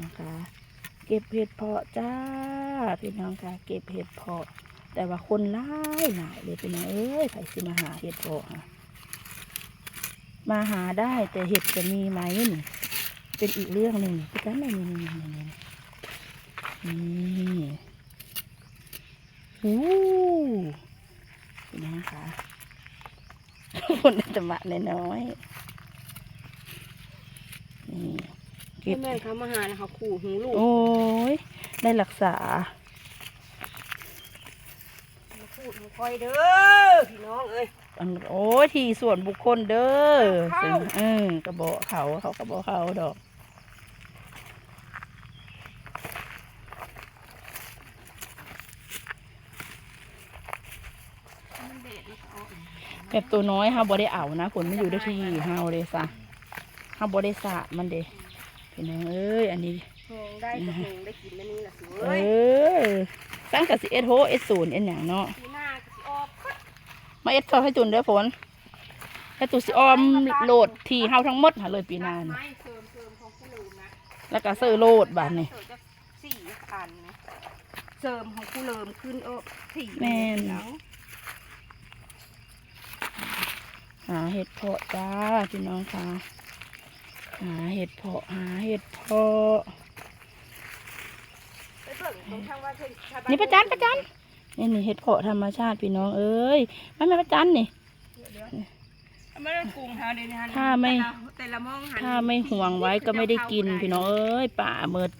นะคะ เก็บเห็ดเพาะจ้าพี่น้องค่ะ เก็บเห็ดเพาะ แต่ว่าคนหลายหลายเลยพี่น้องเอ้ยใครสิมาหาเห็ดเพาะมาหาได้แต่เห็ดจะมีไหมนี่เป็นอีกเรื่องหนึ่งพี่กันนี่นี่นี่นี่นี่นี่นี่น้องค่ะคนจะมาน้อยนี่ เก็บ แม่เขามาหาแล้วเขาขู่หูลูกโอ้ย ได้รักษา มาขู่หูคอยเด้อพี่น้องเอ้ย อันโอ้ยที่ส่วนบุคคลเด้อเข้า เออกระบอกเขาเขากระบอกเขาดอกมันเด็ดแล้วก็เอาแบบตัวน้อยเฮาบ่ได้เอานะผลไม่อยู่ได้ที่เฮาเลยซะเฮาบ่ได้สระมันเด้ พี่น้องเอ้ยอันนี้แหงได้ก็แหงได้กินแล้วนี่ล่ะสิเอเอ้ยอตั้งกับสิเอ็ดโฮเอ็ดศูนย์เอ็ดหยังเนาะปีหน้าก็สิออกคัดมาเอ็ดเขาให้ตุนเด้อฝนให้ตุสิออมโหลดที่เฮาทั้งหมดหาเลยปีหน้านี่ไม้เสริมเสริมของผู้ลืมนะแล้วก็ซื้อโหลดบาดนี่เสริมจะสี่อันนะเสริมของผู้เลิมขึ้นเออถี่แม่น แล้วหาเห็ดเพาะจ้าพี่น้องค่ะ หาเห็ดเพาะหาเห็ดเพาะไปเบิ่งตรงทางว่าเพิ่นชาวบ้านี่ประจันประจันนี่นี่เห็ดเพาะธรรมชาติพี่น้องเอ้ยไม่ไม่ประจันนี่เดี๋ยวเดี๋ยวเอาไม่ได้กรุงเท่าเดียวนะถ้าไม่แต่ละแต่ละมองหันถ้าไม่ห่วงไว้ก็ไม่ได้กินพี่น้องเอ้ยป่าเมิด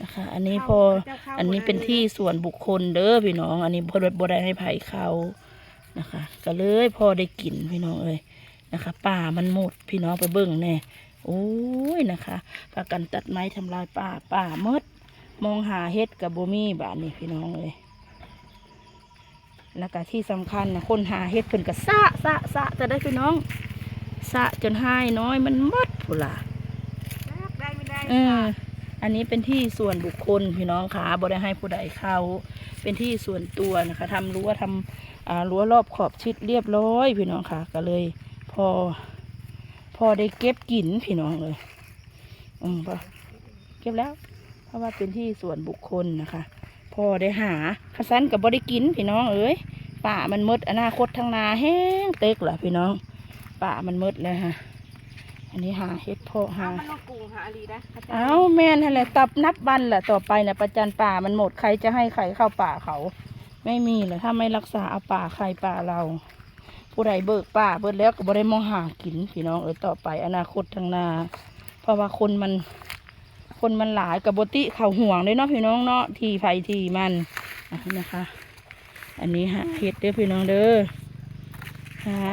นะคะ อันนี้พออันนี้เป็นที่ส่วนบุคคลเด้อพี่น้อง อันนี้พอบ่ได้ให้ไผเขานะคะ ก็เลยพอได้กินพี่น้องเอ้ยนะคะ ป่ามันหมดพี่น้องไปเบิ่งแน่ โอ้ยนะคะพากันตัดไม้ทำลายป่าป่าหมดมองหาเฮ็ดกับโบมี่บานนี่พี่น้องเอ้ยแล้วก็ที่สำคัญนะคนหาเฮ็ดเพิ่นก็สะสะสะจะได้พี่น้องสะจนหายน้อยมันหมดพุนล่ะได้ไม่ได้เอออันนี้เป็นที่ส่วนบุคคลพี่น้องค่ะบ่ได้ให้ผู้ใดเข้า เป็นที่ส่วนตัวนะคะทำรั้วทำอ่ารั้วรอบขอบชิดเรียบร้อยพี่น้องค่ะก็เลยพอ พอได้เก็บกินพี่น้องเลย อืมพอเก็บแล้ว เพราะว่าเป็นที่ส่วนบุคคลนะคะ พอได้หาขสันกับบ่ได้กินพี่น้องเอ้ยป่ามันหมดอนาคตทางนาแห้งเต็กล่ะพี่น้องป่ามันหมดเลยฮะอันนี้หาเฮ็ดเพาะเอาหามันต้องกรุงหาอลีนะข้ใจเอาแม่นนั่นแหละตับนับวันแหละต่อไปเนี่ยประจันป่ามันหมดใครจะให้ใครเข้าป่าเขา ไม่มีเลยถ้าไม่รักษาเอาป่าใครป่าเรา ผู้ใดเบิกป่าเบิดแล้วก็บ่ได้มองหากินพี่น้องเออต่อไปอนาคตทางนา เพราะว่าคนมัน คนมันหลายกับบติเขาห่วงเลยเนาะพี่น้องเนาะทีไฟทีมันนะคะ อันนี้ฮะเห็ดเด้อพี่น้องเด้อฮะ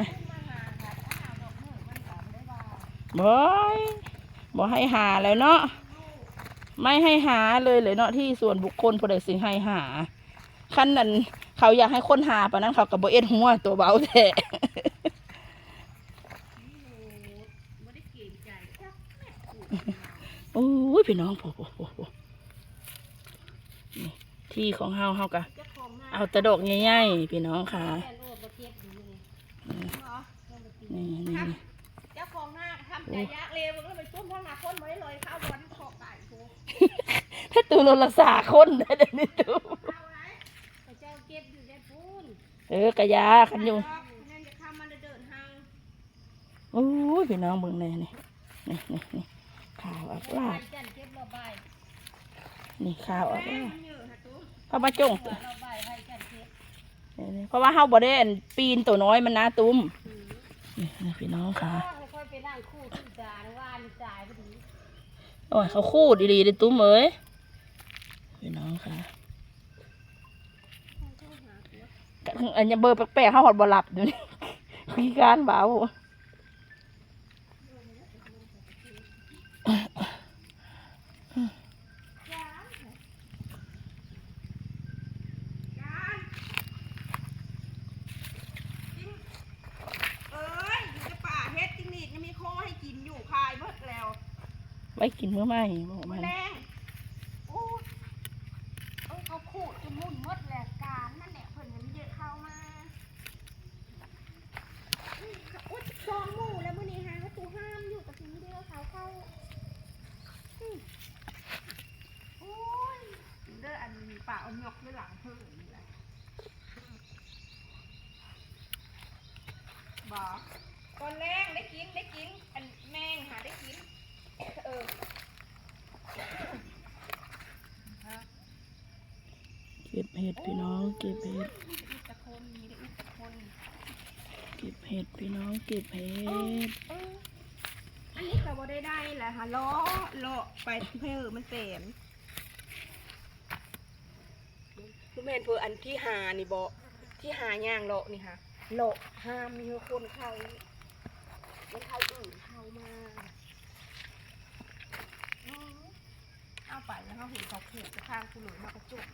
บอยบอให้หาแล้วเนาะไม่ให้หาเลยเลยเนาะที่ส่วนบุคคลผู้ใดสิให้หาขั้นนั้น เขาอยากให้คนหาปะนั้นเขากับโบเอ็ดหัวตัวเบาแท้โอ้ยพี่น้องโผโผโผนี่ที่ของเฮาเฮากะเอาตะดกใหญ่ๆพี่น้องค่ะนี่นี่เจ้าของหน้าทำใจยากเลยมันก็ไปตุ้มทางหน้าคนได้เลยข้าววันขอบไก่ถ้าตูนรักษาคนได้เดี๋ยวนี้ตู เข้าไหนพระเจ้าเก็บอยู่ได้ปูน เออกะยาคันอยู่นั่นจะเข้ามาเดินทางโอ้ยพี่น้องเบิ่งแน่นี่นี่นี่นี่ข่าวอักลาดจันเก็บระบายนี่ข่าวอักลาดมันเยอะฮะตู้เพราะว่าจงระบายให้จันเก็บนี่ๆเพราะว่าเฮาบ่ได้อันปีนตัวน้อยมันนะตุ้มนี่นะพี่น้องค่ะค่อยไปนั่งคู่ที่จานว่านจ่ายพอดีโอ้ยเขาคูดดีๆเลยตุ้มเอ้ยพี่น้องค่ะ อันนี้เบอร์แปลกๆเฮาหอดบ่หลับอยู่นี่ขี้การเบาเอ้ยอยู่ในป่าเฮ็ดจริงนี่ยังมีโคให้กินอยู่คายเบิดแล้วไว้กินเมื่อไหร่บอกแมมันลงโอ้ยเอ้ยเขาขูดจนมุ่นหมดแหละการนั่นแหละเพิ่นมันเยอะเข้ามาอุ้ยจองหมู่แล้วมื้อนี้ฮะเขาตูห้ามอยู่แต่ทีนี้เดียวเขาเข้าอืม อันป่าอาหยกด้วยหลังพิ่มนี่แหละบอกตอนแรกได้กินได้กิน อันแมงหาได้กิน เออเก็บเห็ดพี่น้องเก็บเห็ดอุตะคนมีแต่อุตะคนเก็บเห็ดพี่น้องเก็บเห็ดอันนี้ก็บ่ได้ได้แหละค่ะล้อล้อไปเพื่อมันเต็ม คุณ แม่นเพื่ออันที่หานี่บ่ที่หาย่างเลาะนี่ค่ะเลาะห้ามมีคนเข้ามันเข้าอื่นเข้ามาเอาไปแล้วเขาเห็นเขาผูกจะข้างกูเลยเขาก็จุก